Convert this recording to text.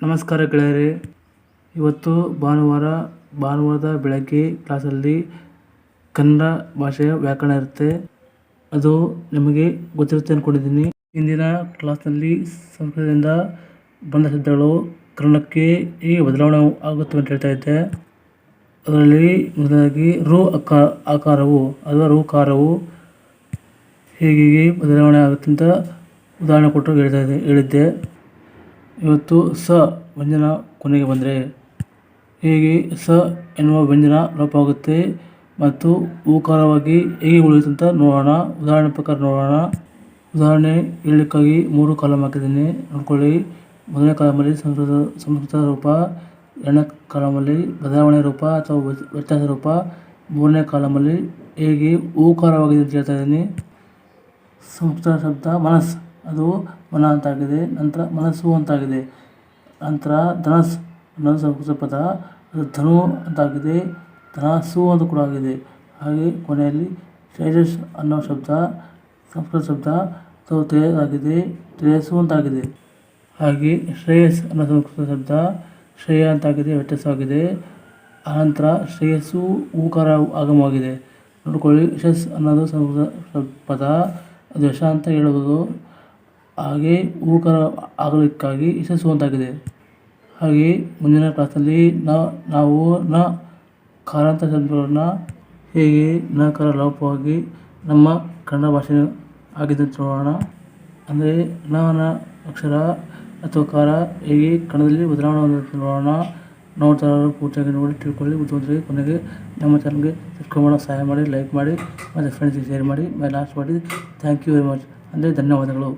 ನಮಸ್ಕಾರ ಗೆಳೆಯರೆ. ಇವತ್ತು ಭಾನುವಾರ, ಭಾನುವಾರದ ಬೆಳಗ್ಗೆ ಕ್ಲಾಸಲ್ಲಿ ಕನ್ನಡ ಭಾಷೆಯ ವ್ಯಾಕರಣ ಇರುತ್ತೆ. ಅದು ನಿಮಗೆ ಗೊತ್ತಿರುತ್ತೆ ಅಂದ್ಕೊಂಡಿದ್ದೀನಿ ಇಂದಿನ ಕ್ಲಾಸ್ನಲ್ಲಿ ಸಂಸ್ಕೃತದಿಂದ ಬಂದ ಶಬ್ದಗಳು ಕನ್ನಡಕ್ಕೆ ಹೇಗೆ ಬದಲಾವಣೆ ಆಗುತ್ತೆ ಅಂತ ಹೇಳ್ತಾ ಇದ್ದೆ. ಅದರಲ್ಲಿ ಮೊದಲಾಗಿ ರು ಅಕ ಆಕಾರವು, ಅಥವಾ ರುಕಾರವು ಹೇಗೆ ಹೇಗೆ ಬದಲಾವಣೆ ಆಗುತ್ತೆ ಅಂತ ಉದಾಹರಣೆ ಕೊಟ್ಟರು ಹೇಳ್ತಾ ಇದ್ದೆ, ಹೇಳಿದ್ದೆ. ಇವತ್ತು ಸ ವ್ಯಂಜನ ಕೊನೆಗೆ ಬಂದರೆ ಹೇಗೆ ಸ ಎನ್ನುವ ವ್ಯಂಜನ ಲೋಪವಾಗುತ್ತೆ ಮತ್ತು ಊಕಾರವಾಗಿ ಹೇಗೆ ಉಳಿಯುತ್ತೆ ಅಂತ ನೋಡೋಣ. ಉದಾಹರಣೆ ಪ್ರಕಾರ ನೋಡೋಣ. ಉದಾಹರಣೆ ಹೇಳಲಿಕ್ಕಾಗಿ ಮೂರು ಕಾಲಮ್ ಹಾಕಿದ್ದೀನಿ. ನೋಡ್ಕೊಳ್ಳಿ. ಮೊದಲನೇ ಕಾಲಮಲ್ಲಿ ಸಂಸ್ಕೃತ ಸಂಸ್ಕೃತ ರೂಪ, ಎರಡನೇ ಕಾಲಮಲ್ಲಿ ಬದಲಾವಣೆ ರೂಪ ಅಥವಾ ವ್ಯ- ವ್ಯತ್ಯಾಸ ರೂಪ, ಮೂರನೇ ಕಾಲಮಲ್ಲಿ ಹೇಗೆ ಊಕಾರವಾಗಿದೆ ಅಂತ ಹೇಳ್ತಾ ಇದ್ದೀನಿ. ಸಂಸ್ಕೃತ ಶಬ್ದ ಮನಸ್ ಅದು ಮನ ಅಂತಾಗಿದೆ, ನಂತರ ಮನಸ್ಸು ಅಂತಾಗಿದೆ. ನಂತರ ಧನಸ್ ಸಂಸ್ಕೃತ ಪದ, ಅದು ಧನು ಅಂತಾಗಿದೆ, ಧನಸ್ಸು ಅಂತ ಕೂಡ ಆಗಿದೆ. ಹಾಗೆ ಕೊನೆಯಲ್ಲಿ ಶ್ರೇಯಸ್ ಅನ್ನೋ ಶಬ್ದ, ಸಂಸ್ಕೃತ ಶಬ್ದ ಅಥವಾ ತ್ರೇಯಸ್ಸಾಗಿದೆ ತ್ರೇಯಸ್ಸು ಅಂತಾಗಿದೆ. ಹಾಗೆ ಶ್ರೇಯಸ್ ಅನ್ನೋ ಸಂಸ್ಕೃತ ಶಬ್ದ, ಶ್ರೇಯ ಅಂತಾಗಿದೆ ವ್ಯತ್ಯಾಸವಾಗಿದೆ ಆನಂತರ ಶ್ರೇಯಸ್ಸು ಊಕಾರ ಆಗಮವಾಗಿದೆ. ನೋಡ್ಕೊಳ್ಳಿ, ಯಶಸ್ ಅನ್ನೋದು ಸಂಸ್ಕೃತ ಪದ. ಅದು ಯಶ ಅಂತ ಹೇಳುವುದು ಹಾಗೆ ಹೂಕರ ಆಗಲಿಕ್ಕಾಗಿ ಯಶಸ್ಸು ಅಂತಾಗಿದೆ ಹಾಗೆ ಮುಂದಿನ ಕ್ಲಾಸಲ್ಲಿ ನಾವು ನ ಕಾರಾಂತ ಶಬ್ದಗಳನ್ನು ಹೇಗೆ ನಕಾರ ಲೋಪವಾಗಿ ನಮ್ಮ ಕನ್ನಡ ಭಾಷೆ ಆಗಿದೆ ನೋಡೋಣ. ಅಂದರೆ ನ ಅಕ್ಷರ ಅಥವಾ ಕಾರ ಹೇಗೆ ಕನ್ನಡದಲ್ಲಿ ಬದಲಾವಣೆ ಹೊಂದಿದೆ ನೋಡೋಣ. ನೋಡ್ತಾ ಪೂರ್ತಿಯಾಗಿ ನೋಡಿ, ತಿಳ್ಕೊಳ್ಳಿ. ಬುದ್ಧಿವಂತರಿಗೆ, ಕೊನೆಗೆ ನಮ್ಮ ಚಾನಲ್ಗೆ ಸಬ್ಸ್ಕ್ರೈಬ್ ಮಾಡೋ, ಸಹಾಯ ಮಾಡಿ ಲೈಕ್ ಮಾಡಿ, ಮತ್ತು ಫ್ರೆಂಡ್ಸಿಗೆ ಶೇರ್ ಮಾಡಿ, ಮತ್ತು ಲಾಸ್ಟ್ ಮಾಡಿ. ಥ್ಯಾಂಕ್ ಯು ವೆರಿ ಮಚ್ ಅಂದರೆ ಧನ್ಯವಾದಗಳು.